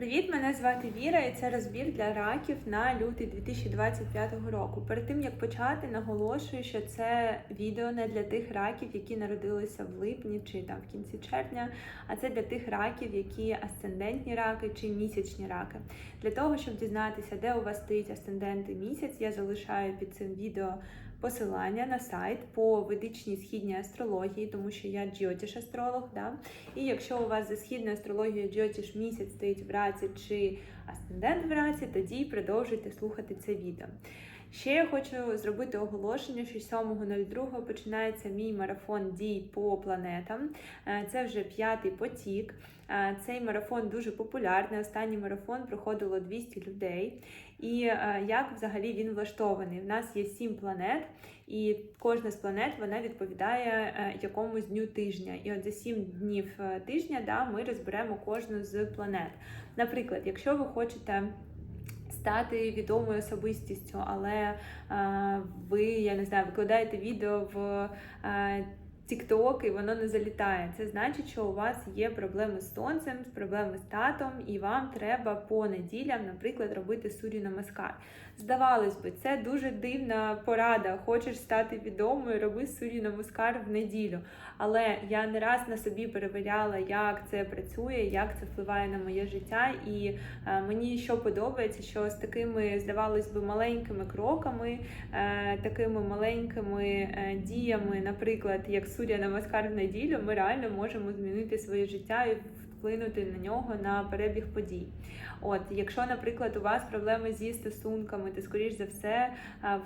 Привіт, мене звати Віра, і це розбір для раків на лютий 2025 року. Перед тим як почати, наголошую, що це відео не для тих раків, які народилися в липні чи там в кінці червня, а це для тих раків, які асцендентні раки чи місячні раки. Для того, щоб дізнатися, де у вас стоїть асцендент і місяць, я залишаю під цим відео посилання на сайт по ведичній східній астрології, тому що я джіотіш астролог. Да? І якщо у вас за східною астрологією джіотіш місяць стоїть в раці чи асцендент в раці, тоді продовжуйте слухати це відео. Ще я хочу зробити оголошення, що 7.02 починається мій марафон дій по планетам. Е, Це вже п'ятий потік. Е, Цей марафон дуже популярний. Останній марафон проходило 200 людей. І е, як взагалі він влаштований? У нас є сім планет, і кожна з планет вона відповідає якомусь дню тижня. І от за сім днів тижня да, ми розберемо кожну з планет. Наприклад, якщо ви хочете. Стати відомою особистістю, але е, ви, я не знаю, викладаєте відео в е, TikTok і воно не залітає. Це значить, що у вас є проблеми з сонцем, проблеми з татом, і вам треба по неділям, наприклад, робити сурі намаскар. Здавалось би, це дуже дивна порада. Хочеш стати відомою, роби сурі намаскар в неділю. Але я не раз на собі перевіряла, як це працює, як це впливає на моє життя. І е, мені що подобається, що з такими, здавалось би, маленькими кроками, е, такими маленькими е, діями, наприклад, як суря намаскар в неділю, ми реально можемо змінити своє життя і вплинути на нього на перебіг подій. От, якщо, наприклад, у вас проблеми зі стосунками, то скоріш за все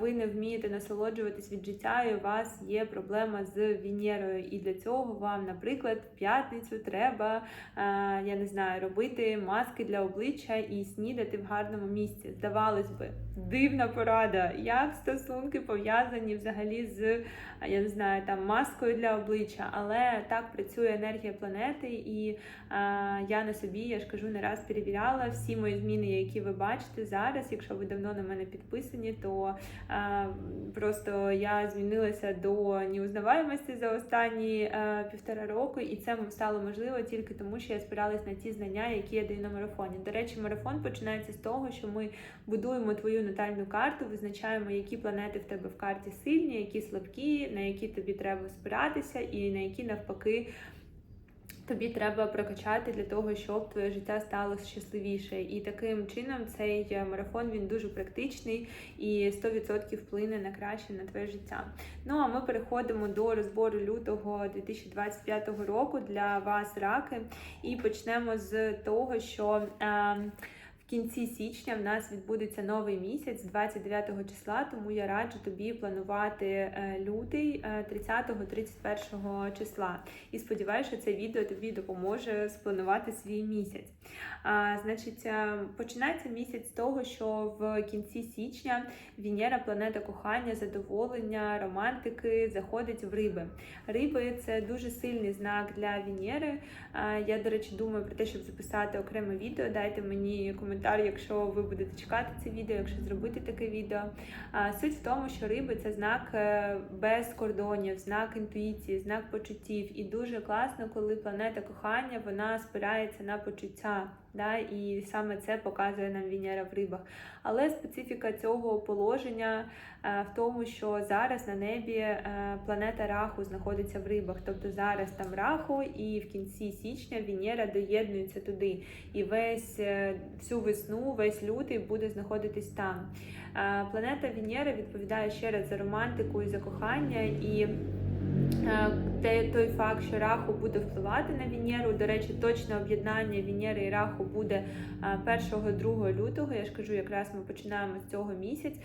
ви не вмієте насолоджуватись від життя, і у вас є проблема з Венерою. І для цього вам, наприклад, в п'ятницю треба, я не знаю, робити маски для обличчя і снідати в гарному місці. Здавалось би, дивна порада, як стосунки пов'язані взагалі з я не знаю, там маскою для обличчя, але так працює енергія планети, і а, я на собі, я ж кажу, не раз перевіряла всі мої зміни, які ви бачите зараз. Якщо ви давно на мене підписані, то а, просто я змінилася до неузнаваємості за останні а, півтора року, і це стало можливо тільки тому, що я спиралась на ті знання, які я даю на марафоні. До речі, марафон починається з того, що ми будуємо твою натальну карту, визначаємо, які планети в тебе в карті сильні, які слабкі на які тобі треба спиратися, і на які навпаки. Тобі треба прокачати для того, щоб твоє життя стало щасливіше. І таким чином цей марафон він дуже практичний і 100% вплине на краще на твоє життя. Ну а ми переходимо до розбору лютого 2025 року для вас раки, і почнемо з того, що. Е, кінці січня в нас відбудеться новий місяць, 29 числа, тому я раджу тобі планувати лютий 30-31 числа. І сподіваюся, це відео тобі допоможе спланувати свій місяць. А, Значить, починається місяць з того, що в кінці січня Венера, планета кохання, задоволення, романтики заходить в риби. Риби це дуже сильний знак для Венери. Я, до речі, думаю про те, щоб записати окреме відео. Дайте мені коментар, якщо ви будете чекати це відео, якщо зробити таке відео. Суть в тому, що риби це знак е, без кордонів, знак інтуїції, знак почуттів. І дуже класно, коли планета кохання вона спирається на почуття. Да, І саме це показує нам Венера в рибах. Але специфіка цього положення е, в тому, що зараз на небі е, планета Раху знаходиться в рибах. Тобто зараз там Раху, і в кінці січня Венера доєднується туди. І весь е, всю весну, весь лютий буде знаходитись там. Планета Венера відповідає ще раз за романтику і за кохання. і те, той факт, що Раху буде впливати на Венеру, до речі, точне об'єднання Венери і Раху буде 1-2 лютого. Я ж кажу, якраз ми починаємо з цього місяць,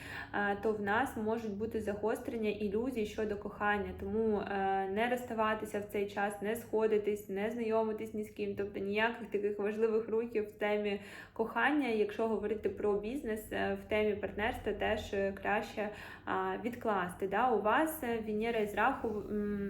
то в нас можуть бути загострення ілюзій щодо кохання, тому не розставатися в цей час, не сходитись, не знайомитись ні з ким, тобто ніяких таких важливих рухів в темі кохання. Якщо говорити про бізнес е, в темі партнерства, теж краще відкласти. Да? У вас Венера із Раху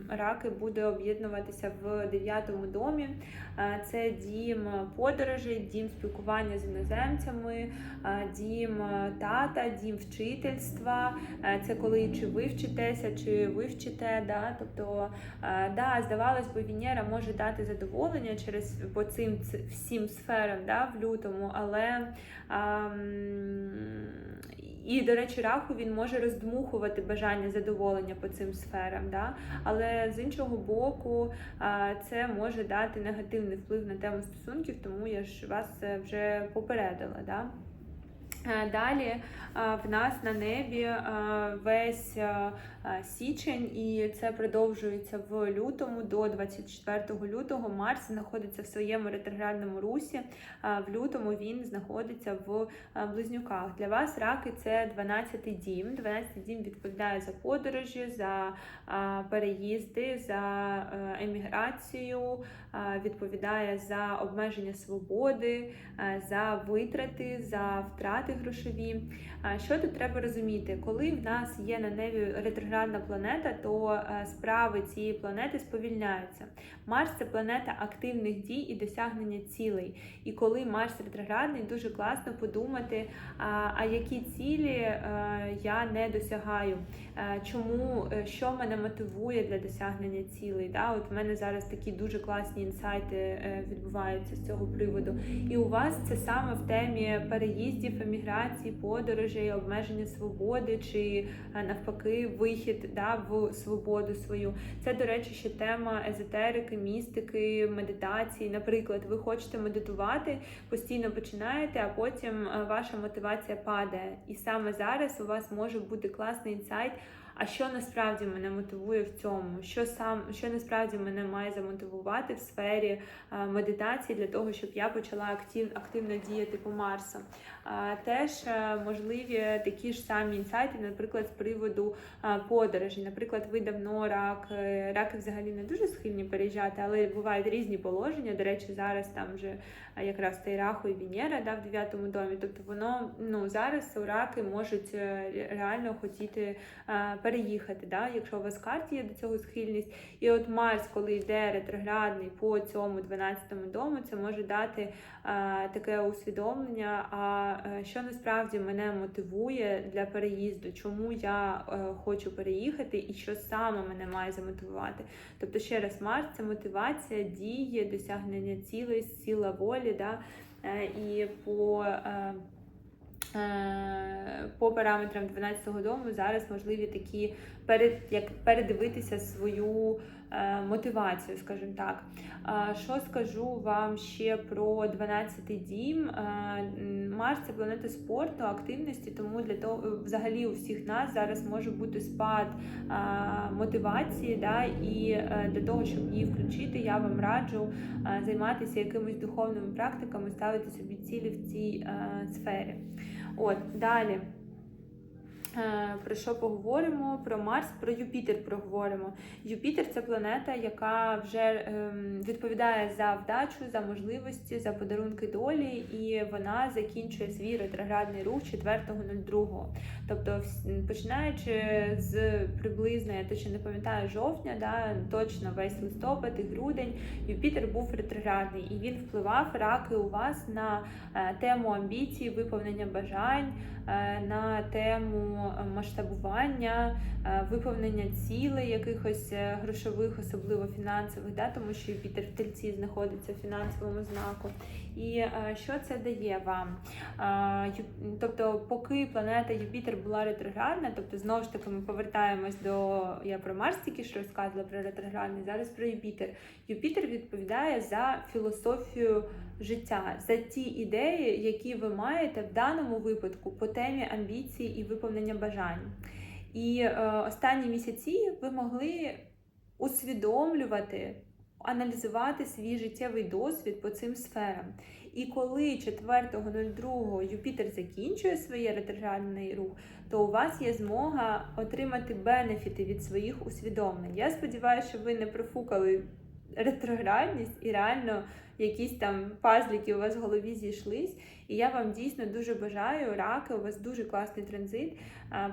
раки буде об'єднуватися в дев'ятому домі. Е, Це дім подорожей, дім спілкування з іноземцями, е, дім е, тата, дім вчительства. Е, Це коли чи ви вчитеся, чи ви вчите. Да? Тобто, е, да, здавалось би, Венера може дати задоволення через по цим всім сферам да, в лютому, але ам, і, до речі, раху він може роздмухувати бажання задоволення по цим сферам. Да? Але з іншого боку, це може дати негативний вплив на тему стосунків, тому я ж вас е, вже попередила. Да? Е, Далі в нас на небі весь січень, і це продовжується в лютому до 24 лютого. Марс знаходиться в своєму ретроградному русі. Е, В лютому він знаходиться в е, близнюках. Для вас раки це 12-й дім. 12-й дім відповідає за подорожі, за е, переїзди, за е, еміграцію, е, відповідає за обмеження свободи, е, за витрати, за втрати грошові. Що тут треба розуміти? Коли в нас є на небі ретроградна планета, то е, справи цієї планети сповільняються. Марс це планета активних дій і досягнення цілей. І коли Марс ретроградний, дуже класно подумати, а, які цілі е, я не досягаю, чому е, що мене мотивує для досягнення цілей. Да? От в мене зараз такі дуже класні інсайти е, відбуваються з цього приводу. І у вас це саме в темі переїздів, еміграції, подорожей, обмеження свободи чи е, навпаки вихід да, в свободу свою. Це, до речі, ще тема езотерики, містики, медитації. Наприклад, ви хочете медитувати, постійно починаєте, а потім е, ваша мотивація падає. І саме зараз у вас може бути класний інсайт. А що насправді мене мотивує в цьому? Що сам що насправді мене має замотивувати в сфері е, медитації для того, щоб я почала актив, активно діяти по Марсу? Теж е, можливі такі ж самі інсайти, наприклад, з приводу е, подорожі. Наприклад, ви давно рак, раки взагалі не дуже схильні переїжджати, але бувають різні положення. До речі, зараз там вже якраз той раху і Венера да, в дев'ятому домі. Тобто воно ну зараз раки можуть реально хотіти е, переїхати, да, якщо у вас в карті є до цього схильність. І от Марс, коли йде ретроградний по цьому 12-му дому, це може дати е, таке усвідомлення. А е, що насправді мене мотивує для переїзду, чому я е, хочу переїхати, і що саме мене має замотивувати. Тобто, ще раз, Марс це мотивація, дії, досягнення цілей, сила волі. Да? І по по параметрам 12-го дому зараз можливі такі перед як передивитися свою е, мотивацію, скажімо так. Що скажу вам ще про 12-й дім? Е, Марс це планета спорту, активності, тому для того взагалі у всіх нас зараз може бути спад е, мотивації, да, і е, для того, щоб її включити, я вам раджу е, займатися якимись духовними практиками, ставити собі цілі в цій е, сфері. От далі. Е, Про що поговоримо? Про Марс, про Юпітер проговоримо. Юпітер це планета, яка вже ем, відповідає за вдачу, за можливості, за подарунки долі, і вона закінчує свій ретроградний рух 4.02. Тобто, починаючи з приблизно, я точно не пам'ятаю, жовтня, да, точно весь листопад і грудень, Юпітер був ретроградний, і він впливав раки у вас на е, тему амбіцій, виповнення бажань, е, на тему е, масштабування, е, виповнення цілей якихось е, грошових, особливо фінансових, да, тому що Юпітер в тельці знаходиться в фінансовому знаку. І е, що це дає вам? Е, Тобто, поки планета Юпітер була ретроградна, тобто знову ж таки ми повертаємось до я про Марс тільки що розказувала про ретроградний, зараз про Юпітер. Юпітер відповідає за філософію життя, за ті ідеї, які ви маєте в даному випадку по темі амбіції і виповнення бажань. І е, останні місяці ви могли усвідомлювати, аналізувати свій життєвий досвід по цим сферам. І коли 4.02 Юпітер закінчує своє ретроградний рух, то у вас є змога отримати бенефіти від своїх усвідомлень. Я сподіваюся, що ви не профукали ретроградність і реально якісь там пазлики у вас в голові зійшлись. І я вам дійсно дуже бажаю раки. У вас дуже класний транзит.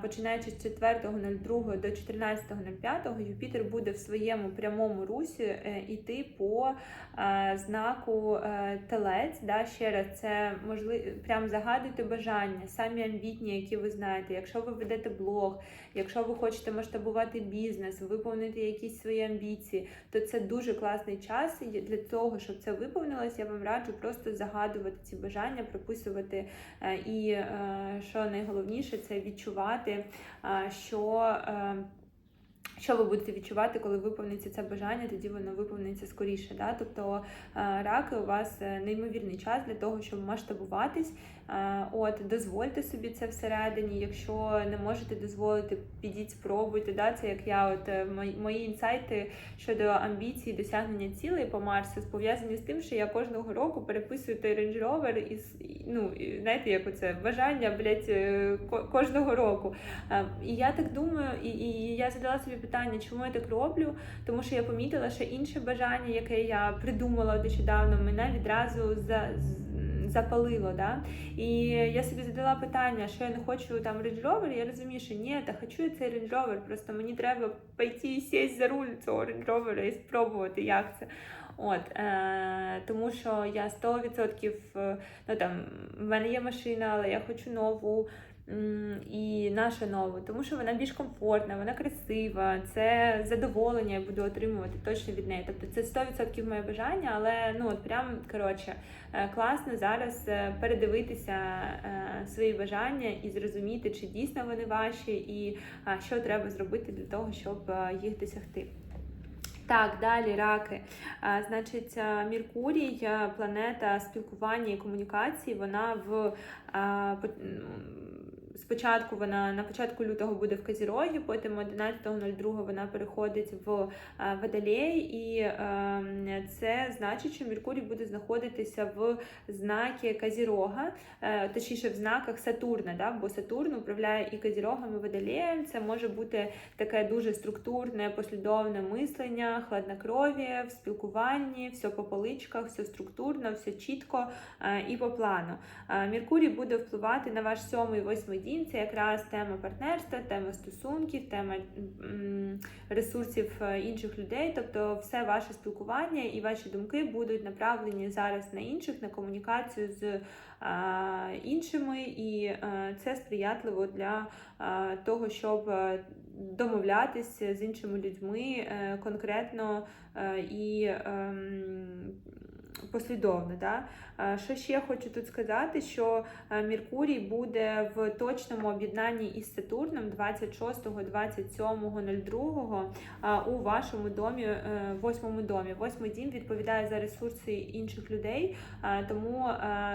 Починаючи з 4.02 до 14.05 Юпітер буде в своєму прямому русі е, іти по е, знаку е, телець. Да? Ще раз, це можливо, прям загадуйте бажання, самі амбітні, які ви знаєте. Якщо ви ведете блог, якщо ви хочете масштабувати бізнес, виповнити якісь свої амбіції, то це дуже класний час. Для того, щоб це виповнилось, я вам раджу просто загадувати ці бажання, прописувати. Е, І е, що найголовніше, це відчувати, е, що. Що ви будете відчувати, коли виповниться це бажання, тоді воно виповниться скоріше. Да? Тобто е, раки у вас е, неймовірний час для того, щоб масштабуватись. Е, От, дозвольте собі це всередині. Якщо не можете дозволити, підіть, спробуйте. Да? Це як я, от мої- інсайти щодо амбіцій, досягнення цілей по Марсу пов'язані з тим, що я кожного року переписую той Range Rover із ну і знаєте, як оце бажання блядь, кожного року. І я так думаю, і, і я задала собі питання, чому я так роблю, тому що я помітила, що інше бажання, яке я придумала нещодавно, мене відразу за. Запалило, да? І я собі задала питання, що я не хочу там Range Rover, я розумію, що ні, та хочу я цей Range Rover, просто мені треба пойти і сесть за руль цього Range Rover і спробувати, як це. От, е, тому що я 100%, е, ну там, в мене є машина, але я хочу нову. І наша нова, тому що вона більш комфортна, вона красива, це задоволення я буду отримувати точно від неї. Тобто це 100% моє бажання, але ну от прям коротше е, класно зараз е, передивитися е, свої бажання і зрозуміти, чи дійсно вони ваші, і що треба зробити для того, щоб їх досягти. Так, далі раки. А, Значить, а, планета спілкування і комунікації, вона в а, спочатку вона на початку лютого буде в Козірогі, потім 11.02 вона переходить в а, Водолей, і ем, це значить, що Меркурій буде знаходитися в знакі Козірога, е, точніше в знаках Сатурна, да? бо Сатурн управляє і Козірогом, і Водолеєм. Це може бути таке дуже структурне, послідовне мислення, хладнокров'я в спілкуванні, все по поличках, все структурно, все чітко е, і по плану. Е, Меркурій буде впливати на ваш сьомий восьмий дім. Це якраз тема партнерства, тема стосунків, тема ресурсів е, інших людей. Тобто, все ваше спілкування і ваші думки будуть направлені зараз на інших, на комунікацію з е, іншими, і е, це сприятливо для того, щоб домовлятися з іншими людьми конкретно і ем, послідовно. Да? Е, Що ще хочу тут сказати, що е, Меркурій буде в точному об'єднанні із Сатурном 26-27.02 е, у вашому домі, восьмому домі. Восьмий дім відповідає за ресурси інших людей, тому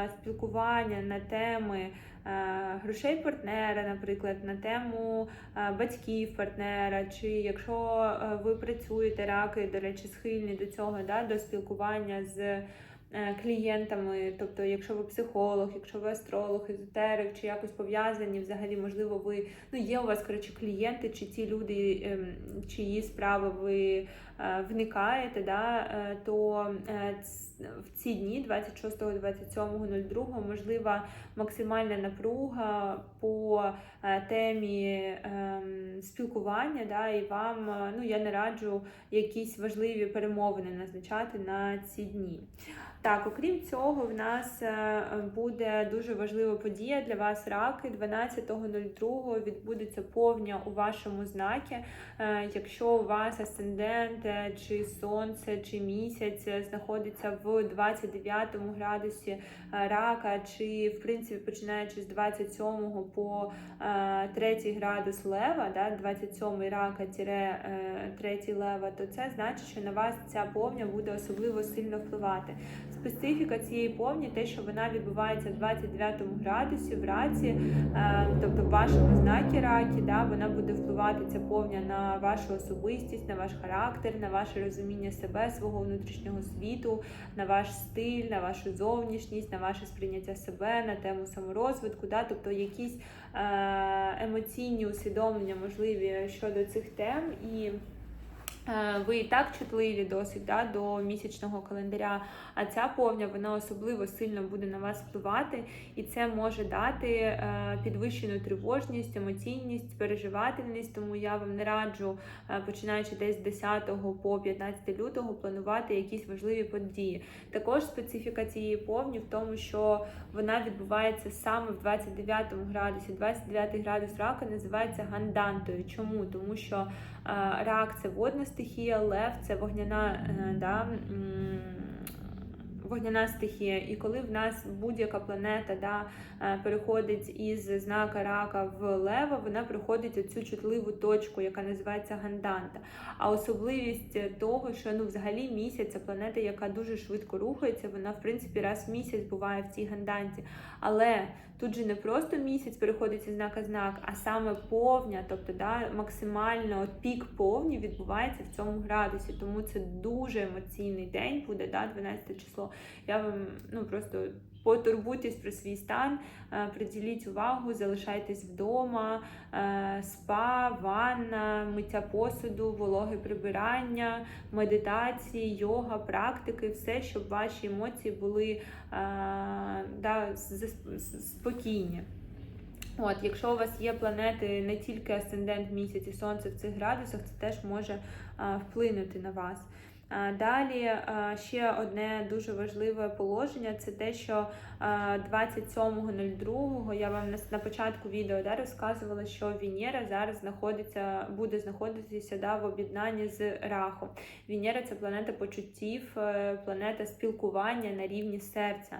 спілкування на теми. Е, Грошей партнера, наприклад, на тему е, батьків партнера, чи якщо е, ви працюєте раки, до речі, схильні до цього, да, до спілкування з клієнтами, тобто, якщо ви психолог, якщо ви астролог, езотерик, чи якось пов'язані, взагалі, можливо, ви ну є у вас коротше клієнти, чи ті люди, ем, чиї справи ви вникаєте, да, е, то е, в ці дні, 26-27.02, можлива максимальна напруга по е, темі ем, спілкування, да, і вам е, ну я не раджу якісь важливі перемовини назначати на ці дні. Так, окрім цього, в нас е, буде дуже важлива подія для вас, раки. 12.02 відбудеться повня у вашому знакі. Е, Якщо у вас асцендент, е, чи сонце, чи місяць е, знаходиться в 29 градусі е, рака, чи в принципі починаючи з 27 по е, 3 градус лева, да, 27 рака 3 лева, то це значить, що на вас ця повня буде особливо сильно впливати. Специфіка цієї повні, те, що вона відбувається в 29 градусі в раці, тобто в вашому знакі раки, да, вона буде впливати ця повня на вашу особистість, на ваш характер, на ваше розуміння себе, свого внутрішнього світу, на ваш стиль, на вашу зовнішність, на ваше сприйняття себе, на тему саморозвитку, да, тобто якісь е, емоційні усвідомлення можливі щодо цих тем і. Е, Ви і так чутливі досить да, до місячного календаря, а ця повня вона особливо сильно буде на вас впливати, і це може дати е, підвищену тривожність, емоційність, переживательність. Тому я вам не раджу, е, починаючи десь з 10 по 15 лютого, планувати якісь важливі події. Також специфіка цієї повні в тому, що вона відбувається саме в 29 градусі. 29 градус рака називається гандантою. Чому? Тому що рак це водна стихія, лев це вогняна е, да, вогняна стихія. І коли в нас будь-яка планета да, е, переходить із знака рака в лева, вона приходить у цю чутливу точку, яка називається ганданта. А особливість того, що ну взагалі місяць це планета, яка дуже швидко рухається, вона в принципі раз в місяць буває в цій ганданті. Але тут же не просто місяць переходить із знака знак, а саме повня, тобто да, максимально от пік повні відбувається в цьому градусі. Тому це дуже емоційний день буде, да, 12 число. Я вам ну просто потурбуйтесь про свій стан, е, приділіть увагу, залишайтесь вдома, е, спа, ванна, миття посуду, вологе прибирання, медитації, йога, практики, все, щоб ваші емоції були е, да, спокійні. От, якщо у вас є планети не тільки асцендент місяць і сонце в цих градусах, це теж може а, вплинути на вас. Далі ще одне дуже важливе положення це те, що 27.02 я вам на, на початку відео да, розказувала, що Венера зараз знаходиться, буде знаходитися да, в об'єднанні з Рахом. Венера це планета почуттів, е, планета спілкування на рівні серця.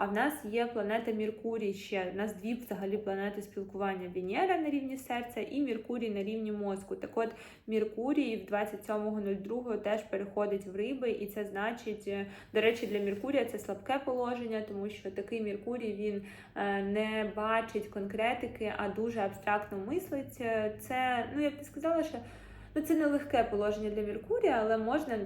А в нас є планета Меркурій ще. У нас дві взагалі планети спілкування: Венера на рівні серця і Меркурій на рівні мозку. Так от Меркурій в 27.02 теж переходить в риби, і це значить, е, до речі, для Меркурія це слабке положення, тому що такий Меркурій він е, не бачить конкретики, а дуже абстрактно мислить. Е, Це, ну я б не сказала, що. Ну, це не легке положення для Меркурія, але можна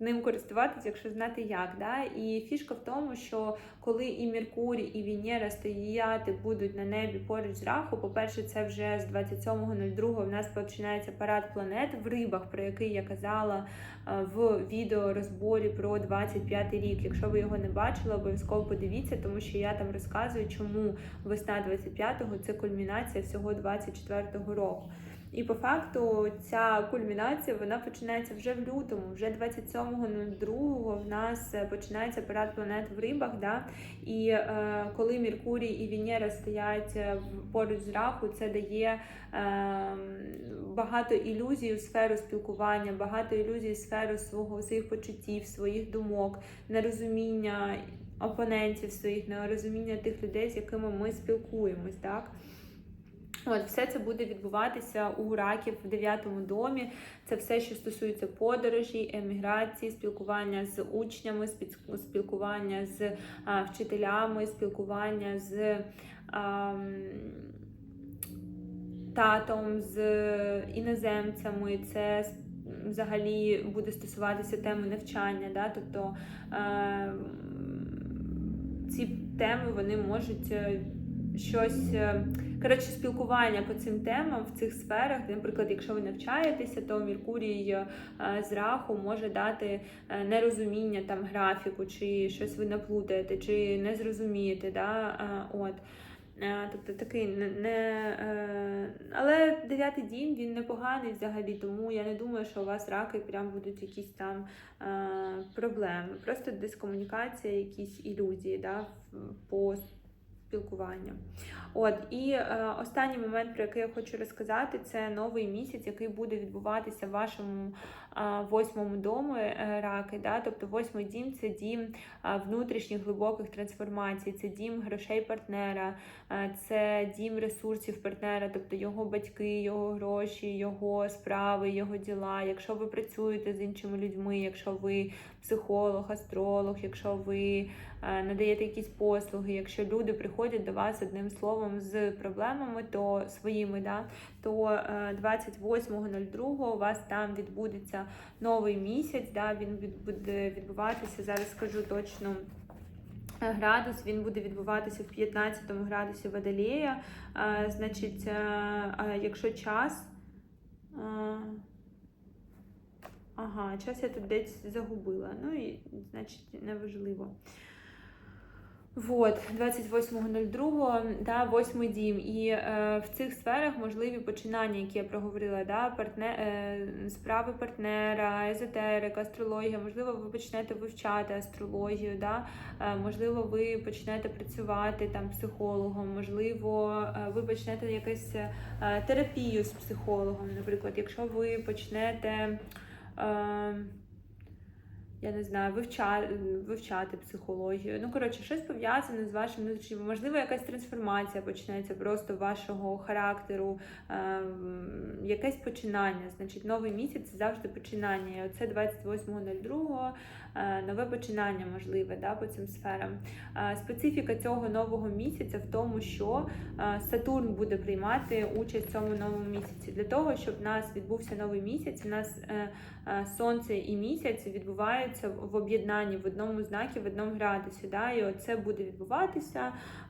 ним користуватися, якщо знати як. Да? І фішка в тому, що коли і Меркурій, і Венера стояти будуть на небі поруч з раху, по-перше, це вже з 27.02 в нас починається парад планет в рибах, про який я казала е, в відео розборі про 25 рік. Якщо ви його не бачили, обов'язково подивіться, тому що я там розказую, чому весна 25-го це кульмінація всього 24-го року. І по факту ця кульмінація вона починається вже в лютому, вже 27.02 в нас е, починається парад планет в рибах. Да? І е, коли Меркурій і Венера стоять е, поруч з раху, це дає е, багато ілюзій у сферу спілкування, багато ілюзій у сферу свого своїх почуттів, своїх думок, нерозуміння опонентів своїх, нерозуміння тих людей, з якими ми спілкуємось. Так? От, все це буде відбуватися у раків в дев'ятому домі. Це все, що стосується подорожі, еміграції, спілкування з учнями, спілкування з а, вчителями, спілкування з а, татом, з іноземцями. Це взагалі буде стосуватися теми навчання. Да? Тобто е, ці теми вони можуть е, щось. е, Коротше, спілкування по цим темам в цих сферах, наприклад, якщо ви навчаєтеся, то Меркурій е, з раху може дати е, нерозуміння там графіку, чи щось ви наплутаєте, чи не зрозумієте. Да? От. Тобто такий не, не але дев'ятий дім він непоганий взагалі, тому я не думаю, що у вас раки прям будуть якісь там проблеми. Просто дискомунікація, якісь ілюзії да, по спілкуванню. От і е, останній момент, про який я хочу розказати, це новий місяць, який буде відбуватися в вашому е, восьмому дому е, раки. Да? Тобто восьмий дім це дім е, внутрішніх глибоких трансформацій, це дім грошей партнера, е, це дім ресурсів партнера, тобто його батьки, його гроші, його справи, його діла. Якщо ви працюєте з іншими людьми, якщо ви психолог, астролог, якщо ви е, надаєте якісь послуги, якщо люди приходять до вас одним словом з проблемами, то своїми, да, то е, 28.02 у вас там відбудеться новий місяць. Да, він буде відбуватися. Зараз скажу точно. е, Градус він буде відбуватися в 15 градусі Водолея. Е, Значить, е, е, якщо час. Ага, час я тут десь загубила. Ну і значить неважливо. Вот, 28.02, да, восьмий дім. І е, в цих сферах можливі починання, які я проговорила, да, партне, е, справи партнера, езотерика, астрологія. Можливо, ви почнете вивчати астрологію, да, е, можливо, ви почнете працювати там психологом, можливо, е, ви почнете якусь е, терапію з психологом, наприклад, якщо ви почнете. Е, я не знаю, вивчати, вивчати психологію. Ну, коротше, щось пов'язане з вашим внутрішнім. Можливо, якась трансформація почнеться просто вашого характеру, ем, якесь починання. Значить, новий місяць це завжди починання. Оце 28.02 е, нове починання можливе да, по цим сферам. Е, Специфіка цього нового місяця в тому, що е, Сатурн буде приймати участь в цьому новому місяці. Для того, щоб в нас відбувся новий місяць, у нас е, е, сонце і місяць відбуваються в об'єднанні в одному знакі, в одному градусі. Да? І це буде відбуватися е,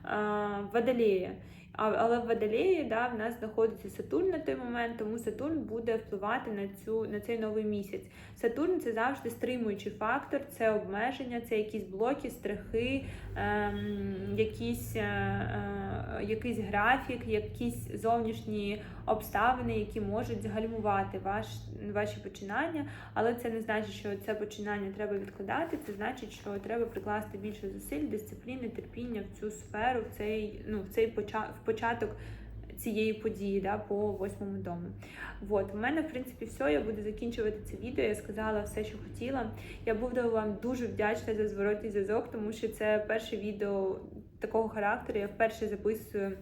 Водолеї. Але в Водолеї да, в нас знаходиться Сатурн на той момент, тому Сатурн буде впливати на цю на цей новий місяць. Сатурн це завжди стримуючий фактор, це обмеження, це якісь блоки, страхи, ем, якісь, е, е, якийсь графік, якісь зовнішні обставини, які можуть загальмувати ваш, ваші починання. Але це не значить, що це починання треба відкладати. Це значить, що треба прикласти більше зусиль, дисципліни, терпіння в цю сферу, в цей, ну, в цей в початок. Цієї події да, по восьмому дому. От, у мене, в принципі, все. Я буду закінчувати це відео. Я сказала все, що хотіла. Я буду вам дуже вдячна за зворотний зв'язок, тому що це перше відео такого характеру. Я вперше записую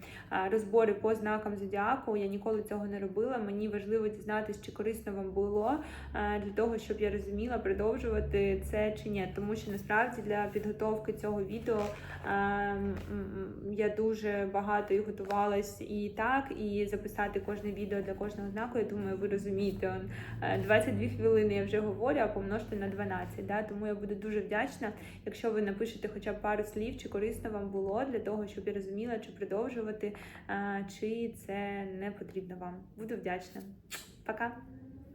розбори по знакам зодіаку. Я ніколи цього не робила. Мені важливо дізнатися, чи корисно вам було для того, щоб я розуміла, продовжувати це чи ні. Тому що насправді для підготовки цього відео м, я дуже багато і готувалась і так, і записати кожне відео для кожного знаку. Я думаю, ви розумієте. Он, е, 22 хвилини я вже говорю, а помножте на 12. Да? Тому я буду дуже вдячна, якщо ви напишете хоча б пару слів, чи корисно вам було для того, щоб я розуміла, чи продовжувати, чи це не потрібно вам. Буду вдячна. Пока!